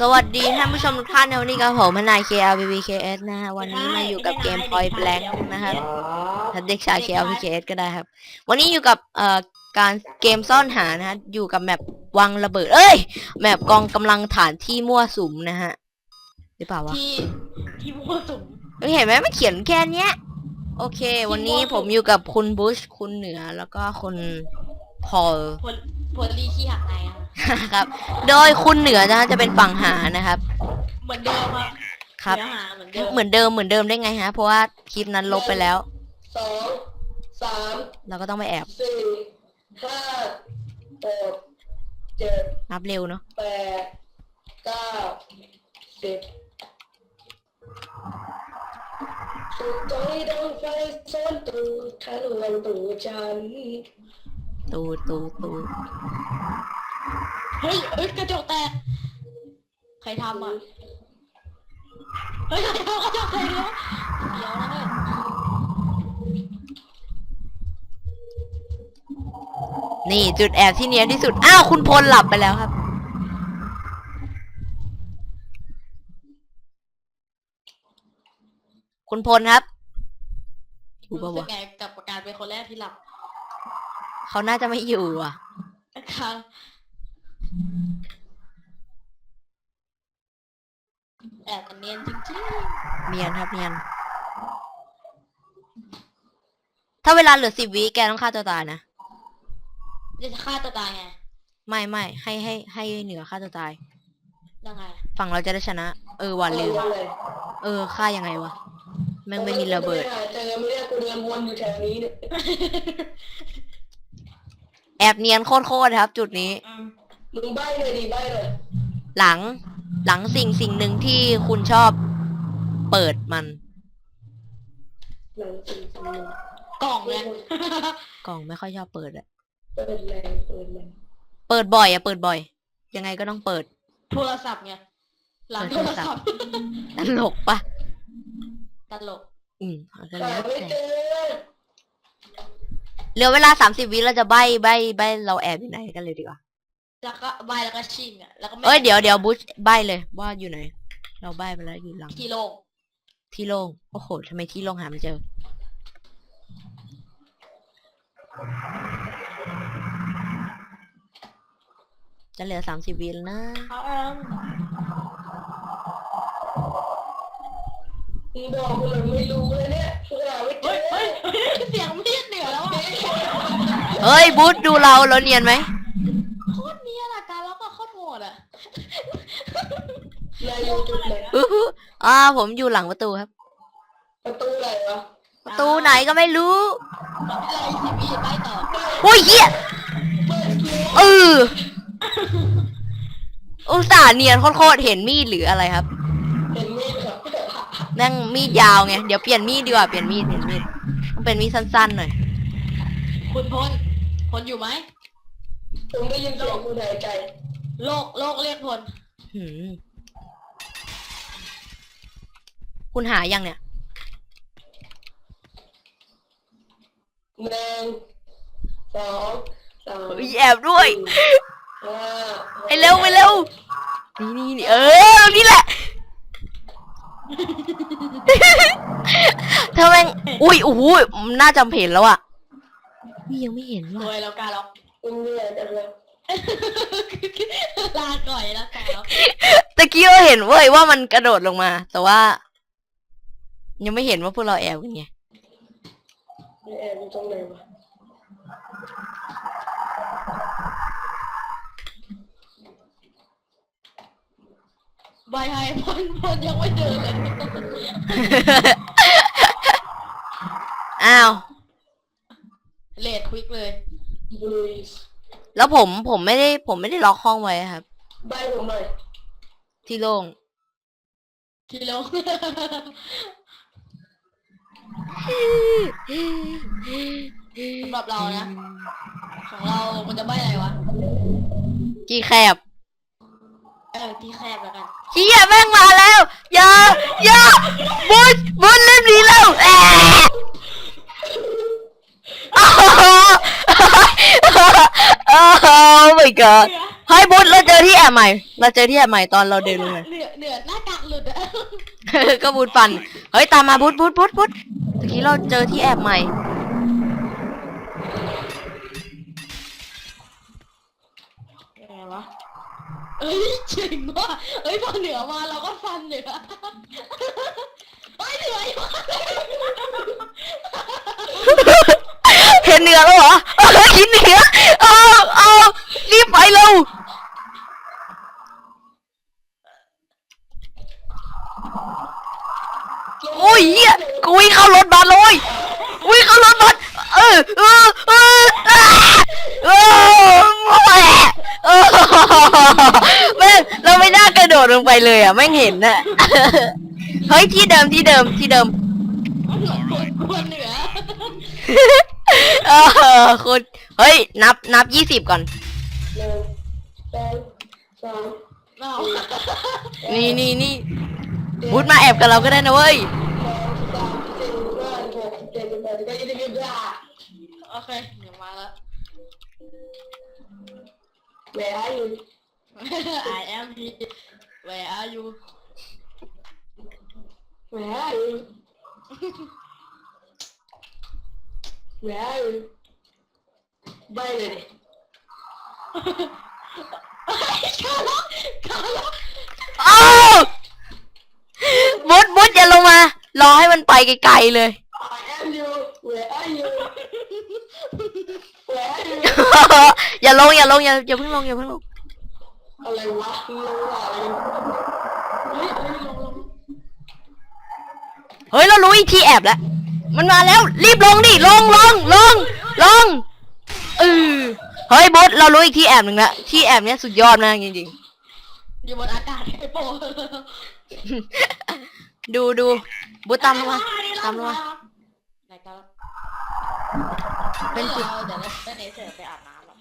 สวัสดีท่านผู้ชมทุกท่านในวันนี้กับผมพนาย KLBBKS นะฮะวันนี้มาอยู่กับเกม Point Blank นะครับถ้าเด็กชาย KLBKS ก็ได้ครับ วันนี้อยู่กับเอ่อการเกมซ่อนหานะฮะอยู่กับแมปวังระเบิด เอ้ยแมปกองกำลังฐานที่มั่วสุมนะฮะหรือเปล่าวะที่ที่มั่วสุมเฮ้ยเห็นไหมมันเขียนแค่เนี้ย โอเค วันนี้ผมอยู่กับคุณบุชคุณเหนือแล้วก็คุณพอลผลผลลีขี้หักในอะ ครับ โดยคุณเหนือนะฮะจะเป็นฝั่งหานะครับ เหมือนเดิมอะครับ เนื้อหาเหมือนเดิมเหมือนเดิมเหมือนเดิมได้ไงฮะ เพราะว่าคลิปนั้นลบไปแล้ว สองสามเราก็ต้องไปแอบ สี่ห้าหกเจ็ดนับเร็วเนาะ แปดเก้าสิบสุดใจดวงไฟซ่อนตูทะลวงตูฉัน ตูตูตู เฮ้ยเอ้ยกระจกแตก ใครทำอะ เฮ้ยใครทำกระจกแตกแล้วเดี๋ยวนะเฮ้ยนี่จุดแอบที่เนียนที่สุด อ้าว คุณพลหลับไปแล้วครับ คุณพลครับอยู่ปะรู้สึกวะไงกับการเป็นคนแรกที่หลับ เขาน่าจะไม่อยู่อะ นะคะ แอบมันเนียนจริงเนียนครับเนียน ถ้าเวลาเหลือสิบวิแกต้องฆ่าตัวตายนะ ๆจะฆ่าตัวตายไงไม่ไม่ให้ให้ให้เหนือฆ่าตัวตาย ยังไงฝั่งเราจะได้ชนะ เออวันลืมเอาเลยเออฆ่ายังไงวะ แม่งไม่มีระเบิดไม่หาเจอไม่ได้กูเดินวนอยู่แถวนี้เนี่ยแอบเนียนโคตรๆครับ จุดนี้มึงใบ้เลยดิใบ้เลยหลัง หลังสิ่งสิ่งหนึ่งที่คุณชอบเปิดมัน หนังสีสีกล่องไงกล่องไม่ค่อยชอบเปิดอะเปิดแรงเปิดแรงเปิดบ่อยอะเปิดบ่อย ยังไงก็ต้องเปิด โทรศัพท์ไงหลังเออโทโทรรศัศัพพท์ท์ตลกปะตลกอืมเอาก็หาแล้วไม่แต่ เจอเหลือเวลาสามสิบวิเราจะใบใบใบเราแอบอยู่ไหนกันเลยดีกว่า แล้วก็ใบแล้วก็ชิงอะแล้วก็ไม่เอ้ยเดี๋ยวเดี๋ยวบุชใบเลยว่าอยู่ไหน เราใบไปแล้วอยู่หลัง ที่โล่งที่โล่งโอ้โหทำไมที่โล่งหาไม่เจอ จะเหลือสามสิบวิแล้วนะ เขาเองมึงบอกกูเลยไม่รู้เลยเนี่ยกูหาไม่เจเฮ้ยอเฮ้ยเฮ้ยเสียงมีดเหนือแล้วอะเฮ้ยบูธดูเราเราเนียนไหม โคตรเนียนอะการแล้วก็โคตรโหดอะ นายอยู่จุดไหนอื้อหืออ่าผมอยู่หลังประตูครับ ประตูไหนวะประตูไหนก็ไม่รู้ไม่เป็นไรสิพี่ใบต่อโอ้ยเหี้ยเปิดคิวเอออุตส่าห์เนียนโคตรๆเห็นมีดหรืออะไรครับ เห็นมีดครับแม่งมีดยาวไง เดี๋ยวเปลี่ยนมีดดีกว่า เปลี่ยนมีด เปลี่ยนมีดต้องเป็นมีดสั้นๆหน่อย คุณพลพลอยู่ไหม ผมได้ยินเสียงคุณหายใจโลกโลกเรียกพลหืม คุณหายังเนี่ยหนึ่งสองสามเฮ้ยแอบด้วยห้าไปเร็วไปเร็วนี่นี่นี่เออนี่แหละถ้าแม่งอุ้ยโอ้โหน่าจำเห็นแล้วอะนี่ยังไม่เห็นรว่ะวยแล้วการแล้วคุณเหนื่อยจังเลยลาก่อยแล้วการแล้วตะกี้เราเห็นเว้ยว่ามันกระโดดลงมา แต่ว่า ยังไม่เห็นว่าพวกเราแอบกันไงนี่แอบอยู่ตรงไหนวะใบให้พลพลยังไม่เดินเลยอ้าวเลดควิกเลยบลูสแล้วผมผมไม่ได้ผมไม่ได้ล็อกห้องไว้ครับใบผมหน่อยที่โล่งทีโล สำหรับเรานะ ของเรามันจะใบอะไรวะกี่แคบเออที่แคบแล้วกันเฮียแม่งมาแล้วอย่าอย่าบุญบุญเล่นนี้แล้วแอะโอ้โหโอ้ my god เเฮ้ยบุ๊ดเราเจอที่แอบใหม่ เราเจอที่แอบใหม่ตอนเราเดินลงมาเหนือเหนือหน้ากากหลุดอะก็บูดฟัน เฮ้ยตามมาบูดบูดบูดบูดตะกี้เราเจอที่แอบใหม่ ยังไงวะเอ้ยเจ๋งว่ะเอ้ยพอเหนือมาเราก็ฟันเหนือเอ้ยเหนืออยู่เห็นเหนือแล้วเหรอเออกินเหนือเอาเอารีบไปเร็วโอ้ ยเหี้ยกูวิ่งเข้ารถบัสเลยวิ่งเข้ารถบัสเออเออเออเออเออแหมเออแม่งเราไม่น่ากระโดดลงไปเลยอะแม่งเห็นน่ะเฮ้ยที่เดิมที่เดิมที่เดิมกลัวเหนือเออคุณเฮ้ย นับนับยี่สิบก่อนหนึ่งสองสามนี่นี่นี่บูธมาแอบกับเราก็ได้นะเว้ย สองสามสี่ห้าหก เจ็ดแปดเก้ายี่สิบยี่สิบห้าโอเค เดี๋ยวมาแล้ว Where are you I am here Where are you Where are you Where are you ไปเลยดิขาล็อกขาล็อกอ้าวบูธบูธอย่าลงมา รอให้มันไปไกลๆเลย I am you Where are you Where are you อย่าลงอย่าลงอย่าอย่าเพิ่งลงอย่าเพิ่งลงอะไรวะลงอะไรเฮ้ยเฮ้ยลงลงเฮ้ยเรารู้อีกที่แอบแล้วมันมาแล้วรีบลงดิลงลงลงลงเออเฮ้ยบูธเรารู้อีกที่แอบหนึ่งละที่แอบเนี้ยสุดยอดมากจริงอยู่บนอากาศไอ้โป้ๆดูดูบูธตามลงมาตามลงมา ไหนกัน เป็นจุดเดี๋ยวเราเนเสร็จไปอาบน้ำหรอก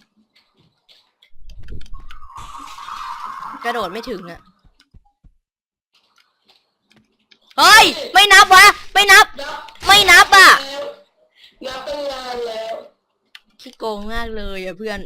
กระโดดไม่ถึงอะเฮ้ย ไม่นับวะ ไม่นับนับไม่นับอะนับตั้งนานแล้วขี้โกงมากเลยอะเพื่อน